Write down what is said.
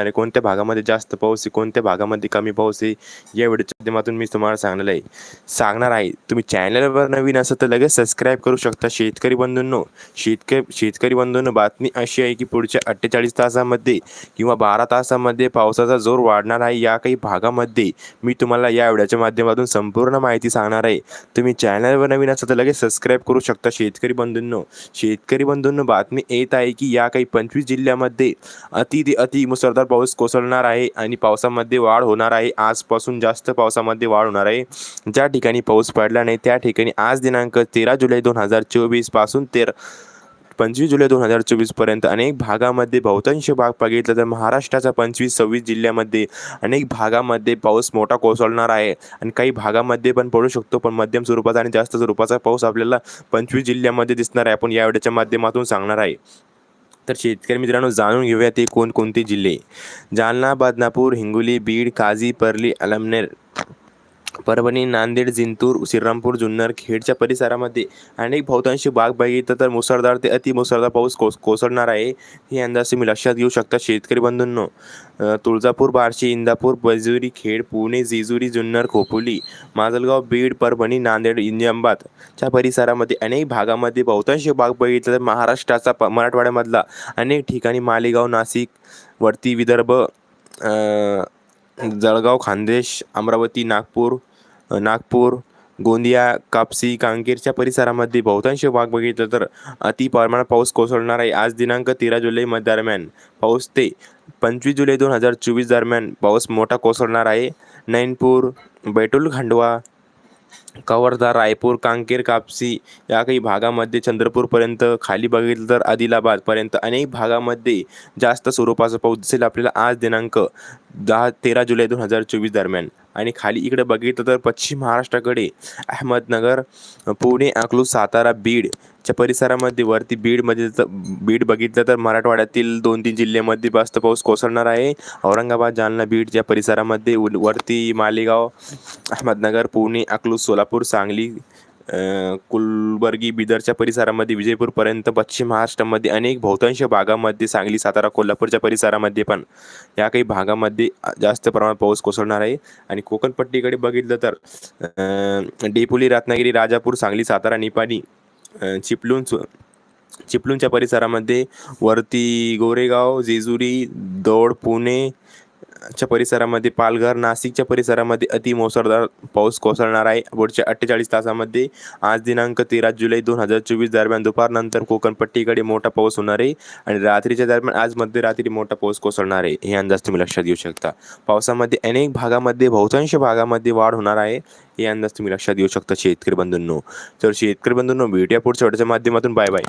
आहे. कोणत्या भागामध्ये जास्त पाऊस आहे कोणत्या भागामध्ये कमी पाऊस आहे या व्हिडिओच्या माध्यमातून मी तुम्हाला सांगणार आहे. सांगणार आहे. तुम्ही चॅनलवर नवीन असाल तर लगेच सबस्क्राईब करू शकता शेतकरी बंधूंनो. शेतकरी शेतकरी बंधूंनो बातमी अशी आहे की पुढच्या अठ्ठेचाळीस तासामध्ये किंवा बारा तासामध्ये पावसाचा जोर वाढणार आहे या काही भागामध्ये. मी तुम्हाला या व्हिडिओच्या माध्यमातून संपूर्ण माहिती सांगणार आहे. तुम्ही चॅनलवर नवीन असाल तर लगेच सबस्क्राईब करू शकता शेतकरी बंधूंनो. शेतकरी बंधूंनो बातमी येत आहे की या काही पंचवीस जिल्ह्यामध्ये अति ते अति मुसळधार पाऊस कोसळणार आहे आणि पावसामध्ये वाढ होणार आहे. आजपासून जास्त पावसामध्ये वाढ होणार आहे. ज्या ठिकाणी पाऊस पडला नाही त्या ठिकाणी आज दिनांक तेरा जुलै दोन हजार चोवीसपासून तेरा पंचवीस जुलै दोन हजार चोवीसपर्यंत अनेक भागामध्ये बहुतांश भाग बघितलं तर महाराष्ट्राच्या पंचवीस सव्वीस जिल्ह्यामध्ये अनेक भागामध्ये पाऊस मोठा कोसळणार आहे. आणि काही भागामध्ये पण पडू शकतो पण मध्यम स्वरूपाचा आणि जास्त स्वरूपाचा पाऊस आपल्याला पंचवीस जिल्ह्यामध्ये दिसणार आहे. आपण या व्हिडिओच्या माध्यमातून सांगणार आहे. तर शेतकरी मित्रांनो जाणून घेऊया ते कोणकोणते जिल्हे. जालना बदनापूर हिंगोली बीड काझी परली अलमनेर. परभणी नांदेड जिंतूर श्रीरामपूर जुन्नर खेडच्या परिसरामध्ये अनेक बहुतांशी बाग बघितलं तर मुसळधार ते अति मुसळधार पाऊस कोस कोसळणार आहे. हे अंदाज तुम्ही लक्षात घेऊ शकता शेतकरी बंधूंनो. तुळजापूर बार्शी इंदापूर बजुरी खेड पुणे जेजुरी जुन्नर खोपोली माजलगाव बीड परभणी नांदेड इंजामाबाद च्या परिसरामध्ये अनेक भागामध्ये बहुतांश भाग बघितलं तर महाराष्ट्राचा प मराठवाड्यामधला अनेक ठिकाणी मालेगाव नाशिक वरती विदर्भ जळगाव खानदेश अमरावती नागपूर नागपूर गोंदिया कापसी कांकेरच्या परिसरामध्ये बहुतांश भाग बघितलं तर अति प्रमाणात पाऊस कोसळणार आहे. आज दिनांक तेरा जुलै दरम्यान पाऊस ते पंचवीस जुलै दोन हजार चोवीस दरम्यान पाऊस मोठा कोसळणार आहे. नैनपूर बैतूल खांडवा कवर्धा रायपूर कांकेर कापसी या काही भागामध्ये चंद्रपूरपर्यंत खाली बघितलं तर आदिलाबादपर्यंत अनेक भागामध्ये जास्त स्वरूपाचा पाऊस दिसेल. आपल्याला आज दिनांक दहा तेरा जुलै दोन हजार चोवीस दरम्यान. आणि खाली इकडे बघितलं तर पश्चिम महाराष्ट्राकडे अहमदनगर पुणे अकलूज सातारा बीड च्या परिसरामध्ये वरती बीडमध्ये बीड बघितलं तर मराठवाड्यातील दोन तीन जिल्ह्यामध्ये जास्त पाऊस कोसळणार आहे. औरंगाबाद जालना बीडच्या परिसरामध्ये उल- वरती मालेगाव अहमदनगर पुणे अकलूज सोलापूर सांगली कुलबर्गी बिदरच्या परिसरामध्ये विजयपूरपर्यंत पश्चिम महाराष्ट्रामध्ये अनेक बहुतांश भागामध्ये सांगली सातारा कोल्हापूरच्या परिसरामध्ये पण या काही भागामध्ये जास्त प्रमाणात पाऊस कोसळणार आहे. आणि कोकणपट्टीकडे बघितलं तर डेपुली डेपोली रत्नागिरी राजापूर सांगली सातारा निपाणी अ, चिपळूण परिसरामध्ये वरती गोरेगाव जेजुरी दौड पुणे च्या परिसरामध्ये पालघर नाशिकच्या परिसरामध्ये अति मुसळधार पाऊस कोसळणार आहे. पुढच्या अठ्ठेचाळीस तासामध्ये आज दिनांक तेरा जुलै दोन हजार चोवीस दरम्यान दुपारनंतर कोकणपट्टीकडे मोठा पाऊस होणार आहे आणि रात्रीच्या दरम्यान आज मध्यरात्री मोठा पाऊस कोसळणार आहे. हे अंदाज तुम्ही लक्षात घेऊ शकता. पावसामध्ये अनेक भागामध्ये बहुतांश भागामध्ये वाढ होणार आहे. हे अंदाज तुम्ही लक्षात घेऊ शकता शेतकरी बंधूंनो. तर शेतकरी बंधूंनो भेटूया पुढच्या माध्यमातून. Bye bye.